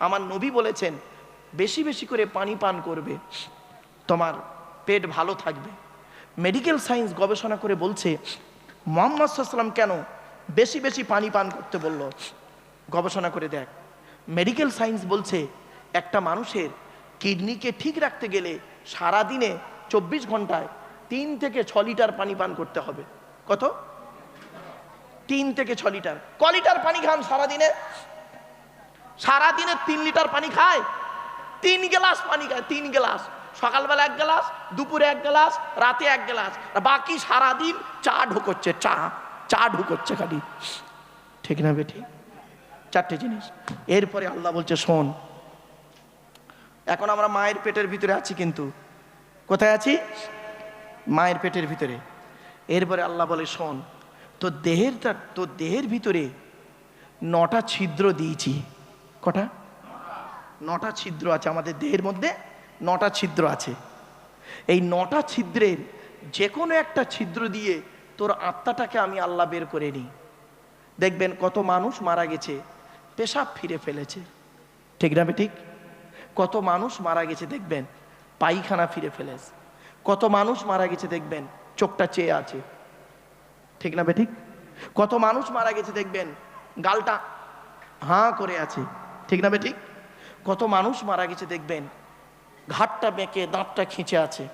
আমার নবী বলেছেন, বেশি বেশি করে পানি পান করবে, তোমার পেট ভালো থাকবে। মেডিকেল সায়েন্স গবেষণা করে বলছে, মোহাম্মদ সাল্লাম কেন বেশি বেশি পানি পান করতে বলল? গবেষণা করে দেখ, মেডিকেল সায়েন্স বলছে, একটা মানুষের কিডনিকে ঠিক রাখতে গেলে সারাদিনে চব্বিশ ঘন্টায় তিন থেকে ছ লিটার পানি পান করতে হবে। কত? তিন থেকে ছ লিটার। ক লিটার পানি খান সারাদিনে? সারাদিনে তিন লিটার পানি খায়, তিন গ্লাস পানি খায়, তিন গ্লাস। সকালবেলা এক গ্লাস, দুপুরে এক গ্লাস, রাতে এক গ্লাস। বাকি সারাদিন চা ঢুকোচ্ছে, চা চা ঢুকোচ্ছে খালি। ঠিক না বেঠি চারটে জিনিস। এরপরে আল্লাহ বলছে, শোন, এখন আমরা মায়ের পেটের ভিতরে আছি কিন্তু। কোথায় আছি? মায়ের পেটের ভিতরে। এরপরে আল্লাহ বলে, শোন, তোর দেহের তোর দেহের ভিতরে নটা ছিদ্র দিয়েছি। কটা? নটা ছিদ্র আছে আমাদের দেহের মধ্যে, নটা ছিদ্র আছে। এই নটা ছিদ্রের যে কোনো একটা ছিদ্র দিয়ে তোর আত্মাটাকে আমি আল্লাহ বের করে নিই। দেখবেন কত মানুষ মারা গেছে, পেশাব ফিরে ফেলেছে। ঠিক না ঠিক কত মানুষ মারা গেছে, দেখবেন পায়খানা ফিরে ফেলেছে। কত মানুষ মারা গেছে, দেখবেন চোখটা চেয়ে আছে। ঠিক না ঠিক কত মানুষ মারা গেছে, দেখবেন গালটা হাঁ করে আছে। ঠিক না ঠিক কত মানুষ মারা গেছে দেখবেন। ঘাটটা বেঁকে, দাঁতটা খিঁচে আছে।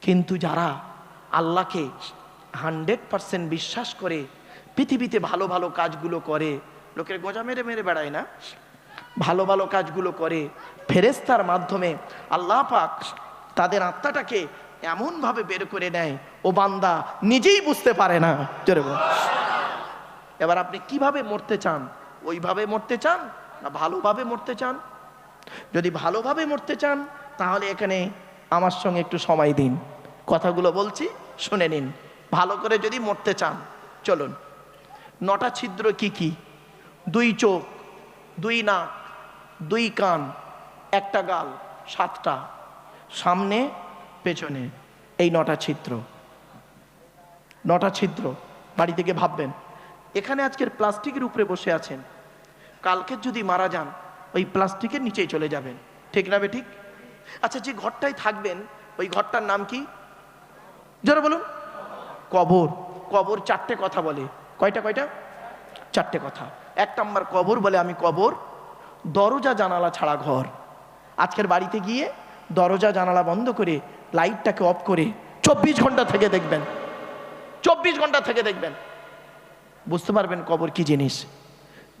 কিন্তু যারা আল্লাহকে হান্ড্রেড পারসেন্ট বিশ্বাস করে, পৃথিবীতে ভালো ভালো কাজগুলো করে, লোকের গোজা মেরে মেরে বেড়ায় না? ভালো ভালো কাজগুলো করে ফেরেস্তার মাধ্যমে আল্লাহ পাক তাদের আত্মাটাকে এমনভাবে বের করে নেয়, ও বান্দা নিজেই বুঝতে পারে না। এবার আপনি কীভাবে মরতে চান? ওইভাবে মরতে চান না ভালোভাবে মরতে চান? যদি ভালোভাবে মরতে চান, তাহলে এখানে আমার সঙ্গে একটু সময় দিন। কথাগুলো বলছি, শুনে নিন। ভালো করে যদি মরতে চান, চলুন। নটা ছিদ্র কি কি? দুই চোখ, দুই নাক, দুই কান, একটা গাল, সাতটা। সামনে, পেছনে, এই নটা ছিদ্র। নটা ছিদ্র, বাড়ি থেকে ভাববেন। এখানে আজকের প্লাস্টিকের উপরে বসে আছেন। কালকে যদি মারা যান, ওই প্লাস্টিকের নিচেই চলে যাবেন। ঠিক না ঠিক? আচ্ছা যে ঘরটায় থাকবেন, ওই ঘরটার নাম কি? জোরে বলুন। কবর। কবর চারটে কথা বলে। কয়টা কয়টা? চারটে কথা। এক নম্বর কবর বলে আমি কবর, দরজা জানালা ছাড়া ঘর। আজকের বাড়িতে গিয়ে দরজা জানালা বন্ধ করে লাইটটাকে অফ করে চব্বিশ ঘণ্টা থেকে দেখবেন। চব্বিশ ঘণ্টা থেকে দেখবেন। বুঝতে পারবেন কবর কি জিনিস।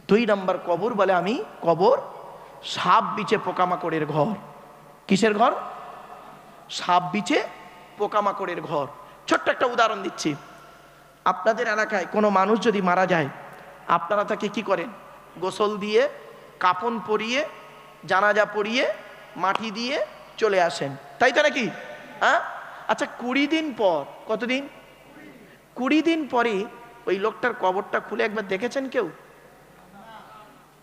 দুই নম্বর কবর বলে আমি কবর, সাপ বিচে পোকামাকড়ের ঘর। কিসের ঘর? সাপ বিচে পোকামাকড়ের ঘর। ছোট্ট একটা উদাহরণ দিচ্ছি। আপনাদের এলাকায় কোনো মানুষ যদি মারা যায়, আপনারা তাকে কি করেন? গোসল দিয়ে, কাপন পরিয়ে, জানাজা পরিয়ে, মাটি দিয়ে চলে আসেন। তাই তো নাকি? হ্যাঁ আচ্ছা কুড়ি দিন পর, কতদিন? কুড়ি দিন পরে ওই লোকটার কবরটা খুলে একবার দেখেছেন কেউ?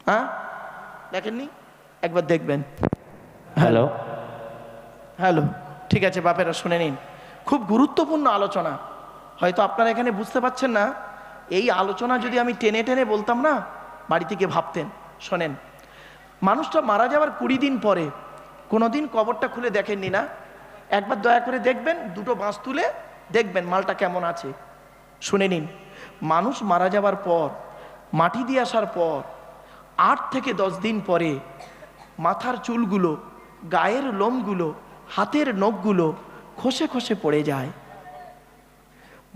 হ্যাঁ? দেখেননি? একবার দেখবেন। হ্যালো। হ্যালো। ঠিক আছে বাপেরা শুনে নিন। খুব গুরুত্বপূর্ণ আলোচনা। হয়তো আপনারা এখানে বুঝতে পারছেন না। এই আলোচনা যদি আমি টেনে টেনে বলতাম না বাড়ি থেকে ভাবতেন। শোনেন মানুষটা মারা যাওয়ার কুড়ি দিন পরে কোনো দিন কবরটা খুলে দেখেননি না? একবার দয়া করে দেখবেন দুটো বাঁশ তুলে দেখবেন মালটা কেমন আছে। শুনে নিন মানুষ মারা যাওয়ার পর মাটি দিয়ে আসার পর আট থেকে দশ দিন পরে মাথার চুলগুলো, গায়ের লোমগুলো, হাতের নখগুলো খসে খসে পড়ে যায়।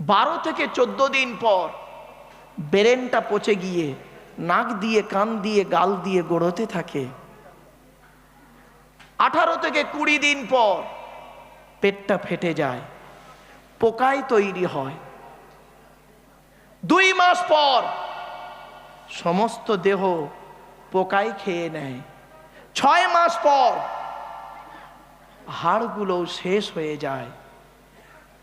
বারো থেকে চোদ্দ দিন পর বেরেনটা পচে গিয়ে নাক দিয়ে, কান দিয়ে, গাল দিয়ে গড়োতে থাকে। আঠারো থেকে কুড়ি দিন পর পেটটা ফেটে যায় পোকায় তৈরি হয়। দুই মাস পর সমস্ত দেহ পোকায় খেয়ে নেয়। ছয় মাস পর হাড়গুলো শেষ হয়ে যায়।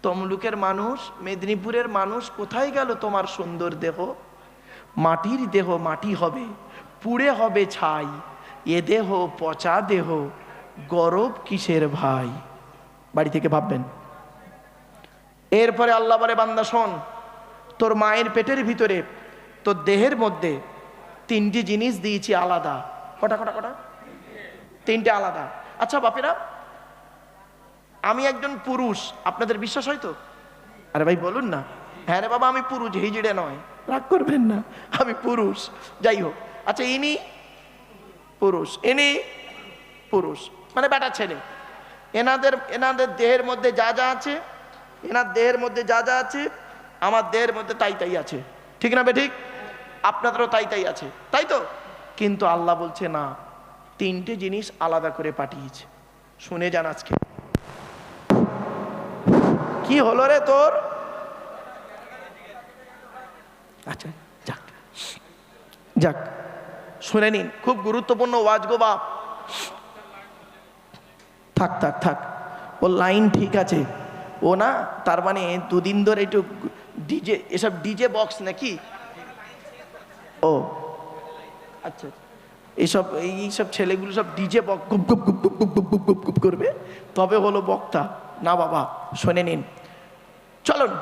তমলুকের মানুষ, মেদিনীপুরের মানুষ, কোথায় গেল তোমার সুন্দর দেহ? মাটির দেহ মাটি হবে, পুড়ে হবে ছাই। এ দেহ পচা দেহ, গরব কিসের ভাই? বাড়ি থেকে ভাববেন। এরপরে আল্লাহ বলে, বান্দা শোন, তোর মায়ের পেটের ভিতরে, তোর দেহের মধ্যে তিনটি জিনিস দিয়েছি আলাদা। কটা কটা কটা? তিনটে আলাদা। আচ্ছা বাপেরা আমি একজন পুরুষ আপনাদের বিশ্বাস হয় তো? আরে ভাই বলুন না। হ্যাঁ রে বাবা আমি পুরুষ হিজড়ে নয়। রাগ করবেন না। আমি পুরুষ যাই হোক। আচ্ছা ইনি পুরুষ ইনি পুরুষ মানে বেটা ছেলে। এনাদের এনাদের দেহের মধ্যে যা যা আছে এনার দেহের মধ্যে যা যা আছে আমার দেহের মধ্যে তাই তাই আছে। ঠিক না বে ঠিক? আপনাদেরও তাই তাই আছে, তাই তো? কিন্তু আল্লাহ বলছে, না, তিনটে জিনিস আলাদা করে পাঠিয়েছে। শুনে যান আজকে। কি হলো রে তোর? আচ্ছা যাক। যাক, শুনে নিন, খুব গুরুত্বপূর্ণ ওয়াজ গো বাপ। থাক থাক থাক। ও লাইন ঠিক আছে। ও না, তার মানে দুদিন ধরে একটু ডিজে, এসব ডিজে বক্স নাকি? ও। আচ্ছা। এইসব এইসব ছেলেগুলো সব ডিজে করবে। তবে হলো বক্তা। না বাবা, শুনে নিন। চলুন,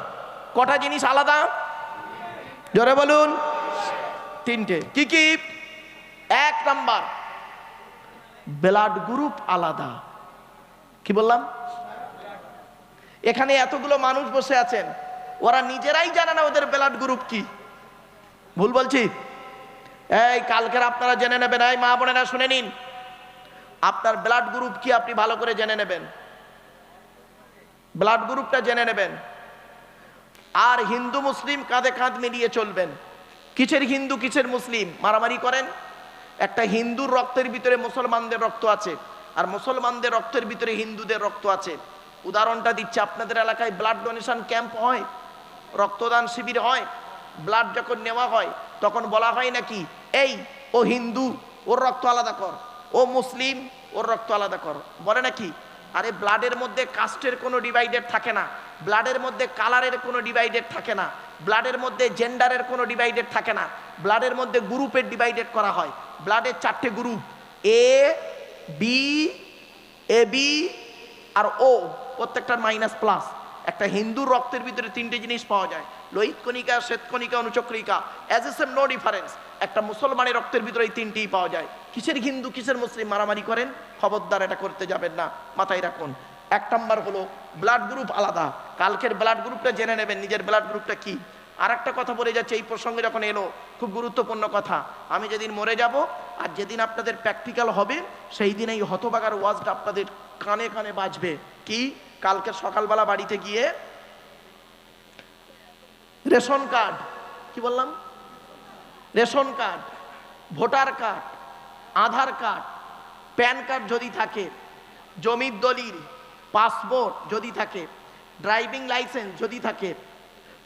কটা জিনিস আলাদা? জোরে বলুন। তিনটে। কি কি? এক নাম্বার। ব্লাড গ্রুপ আলাদা। কি বললাম? এখানে এতগুলো মানুষ বসে আছেন। ওরা নিজেরাই জানে না ওদের ব্লাড গ্রুপ কি। ভুল বলছি? এই, কালকের আপনারা জেনে নেবেন। এই, মা বোনেরা, শুনে নিন। আপনার ব্লাড গ্রুপ কি আপনি ভালো করে জেনে নেবেন? ব্লাড গ্রুপটা জেনে নেবেন। আর হিন্দু, মুসলিম কাঁধে কাঁধ মিলিয়ে চলবেন। কিসের হিন্দু, কিসের মুসলিম? মারামারি করেন? একটা হিন্দুর রক্তের ভিতরে মুসলমানদের রক্ত আছে, আর মুসলমানদের রক্তের ভিতরে হিন্দুদের রক্ত আছে। উদাহরণটা দিচ্ছে, আপনাদের এলাকায় ব্লাড ডোনেশন ক্যাম্প হয়, রক্তদান শিবির হয় ব্লাড যখন নেওয়া হয় তখন বলা হয় নাকি, এই, ও হিন্দু, ওর রক্ত আলাদা কর। ও মুসলিম, ওর রক্ত আলাদা কর। বলে নাকি, আরে ব্লাডের মধ্যে কাস্টের কোনো ডিভাইডেড থাকে না। ব্লাডের মধ্যে কালারের কোনো ডিভাইডেড থাকে না। ব্লাডের মধ্যে জেন্ডারের কোনো ডিভাইডেড থাকে না। ব্লাডের মধ্যে গ্রুপের ডিভাইডেড করা হয়। ব্লাডের চারটে group A B A B R O প্রত্যেকটার মাইনাস প্লাস একটা হিন্দুর রক্তের ভিতরে তিনটে জিনিস পাওয়া যায়। লোহিত কণিকা শ্বেতকণিকা অনুচক্রিকা। As a same no difference একটা মুসলমানের রক্তের ভিতরে এই তিনটেই পাওয়া যায়। কিসের হিন্দু, কিসের মুসলিম মারামারি করেন? খবরদার এটা করতে যাবেন না। মাথায় রাখুন। এক নম্বর হলো ব্লাড গ্রুপ আলাদা। কালকের ব্লাড গ্রুপটা জেনে নেবেন, নিজের ব্লাড গ্রুপটা কি? আর একটা কথা বলে যাচ্ছে, এই প্রসঙ্গে যখন এলো, খুব গুরুত্বপূর্ণ কথা। আমি যেদিন মরে যাব, আর যেদিন আপনাদের প্র্যাকটিক্যাল হবে, সেই দিন এই হতবাগার ওয়াজটা আপনাদের কানে কানে বাজবে। কি? কালকে সকালবেলা বাড়িতে গিয়ে রেশন কার্ড, কি বললাম? Ration card, voter card, Aadhaar card, PAN card যদি থাকে, জমির দলিল, পাসপোর্ট যদি থাকে, ড্রাইভিং লাইসেন্স যদি থাকে,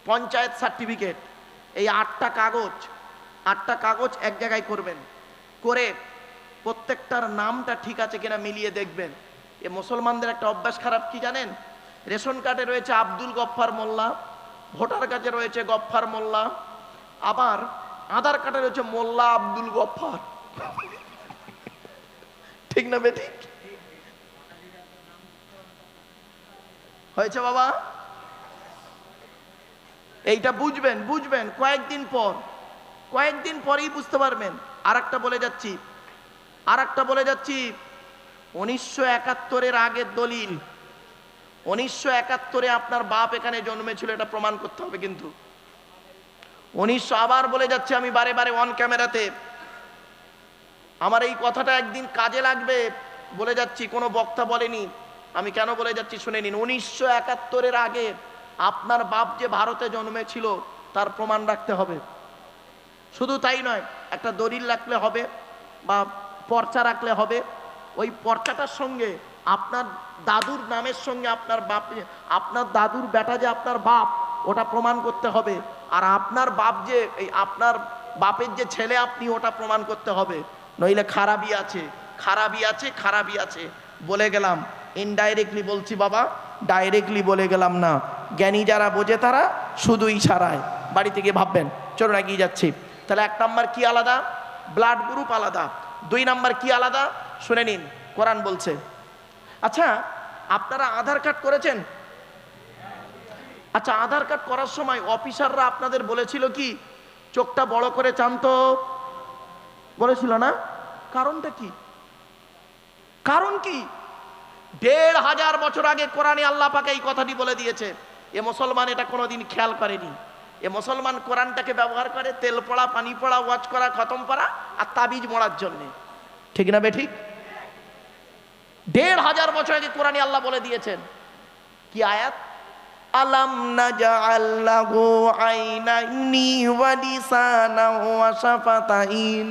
পঞ্চায়েত সার্টিফিকেট, এই আটটা কাগজ আটটা কাগজ এক জায়গায় করবেন। করে প্রত্যেকটার নামটা ঠিক আছে কিনা মিলিয়ে দেখবেন। এ মুসলমানদের একটা অভ্যাস খারাপ কি জানেন? রেশন কার্ডে রয়েছে আব্দুল গফফার মোল্লা, ভোটার কার্ডে রয়েছে গফফার মোল্লা, আবার আধার কার্ডে রয়েছে মোল্লা আব্দুল গফফার। ঠিক না বেটি হয়েছে বাবা? এইটা বুঝবেন বুঝবেন, কয়েকদিন পর, কয়েকদিন পরেই বুঝতে পারবেন। আর একটা বলে যাচ্ছি আর একটা বলে যাচ্ছি। উনিশশো একাত্তরের আগের দলিল। উনিশশো একাত্তরে আপনার বাপ এখানে জন্মেছিল, এটা প্রমাণ করতে হবে কিন্তু। উনিশশো আবার বলে যাচ্ছে আমি বারে বারে অন ক্যামেরাতে আমার এই কথাটা একদিন কাজে লাগবে, বলে যাচ্ছি, কোনো বক্তা বলেনি। আমি কেন বলে যাচ্ছি শুনে নিন। উনিশশো একাত্তরের আগে আপনার বাপ যে ভারতে জন্মেছিল, তার প্রমাণ রাখতে হবে। শুধু তাই নয়, একটা দলিল রাখলে হবে, বা পর্চা রাখলে হবে। ওই পর্চাটার সঙ্গে, আপনার দাদুর নামের সঙ্গে আপনার বাপ, আপনার দাদুর বেটা যে আপনার বাপ, ওটা প্রমাণ করতে হবে। আর আপনার বাপ যে, এই আপনার বাপের যে ছেলে আপনি, ওটা প্রমাণ করতে হবে। নইলে খারাপই আছে। খারাপই আছে খারাপই আছে। বলে গেলাম ইনডাইরেক্টলি বলছি বাবা ডাইরেক্টলি বলে গেলাম না। জ্ঞানী যারা বোঝে তারা শুধু ইশারায় বাড়ি থেকে ভাববেন, চলুন এগিয়ে যাচ্ছি। তাহলে এক নম্বর কি আলাদা? ব্লাড গ্রুপ আলাদা। দুই নাম্বার কি আলাদা? শুনে নিন, কোরআন বলছে। আচ্ছা আপনারা আধার কার্ড করেছেন? আচ্ছা আধার কার্ড করার সময় অফিসাররা আপনাদের বলেছিল কি, চোখটা বড় করে চান তো বলেছিল না? কারণটা কি? কারণ কি? দেড় হাজার বছর আগে কোরআনে আল্লাহ পাকে এই কথাটি বলে দিয়েছে, এ মুসলমান এটা কোনোদিন খেয়াল করেনি। এ মুসলমান কোরআনটাকে ব্যবহার করে তেল পড়া, পানি পড়া, ওয়াজ করা, খতম করা আর তাবিজ মোড়ার জন্যে। ঠিক না বে ঠিক? দেড় হাজার বছর আগে কোরআনে আল্লাহ বলে দিয়েছেন। কি আয়াত? আলাম নাজআল্লাহু আইনাইনি ওয়া লিসানান ওয়া শাফাতাইন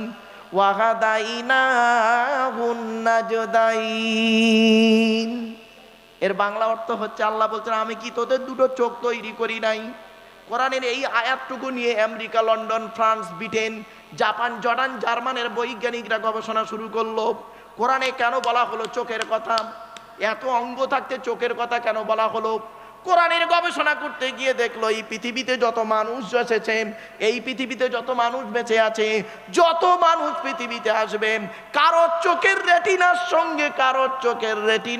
ওয়া হাদাইনাহুন নাজদাইন। এর বাংলা অর্থ হচ্ছে আল্লাহ বলছেন আমি কি তোদের দুটো চোখ তৈরি করি নাই? কোরআনের এই আয়াতটুকু নিয়ে America London France Britain Japan Jordan জার্মানের বৈজ্ঞানিকরা গবেষণা শুরু করল। কোরআনে কেন বলা হলো চোখের কথা? এত অঙ্গ থাকতে চোখের কথা কেন বলা হলো? কোরআনের গবেষণা করতে গিয়ে দেখল, এই পৃথিবীতে যত মানুষ এসেছে, এই পৃথিবীতে যত মানুষ বেঁচে আছে, যত মানুষ পৃথিবীতে আসবে, কারোর চোখের রেটিনার সঙ্গে, কারোর চোখের রেটিনা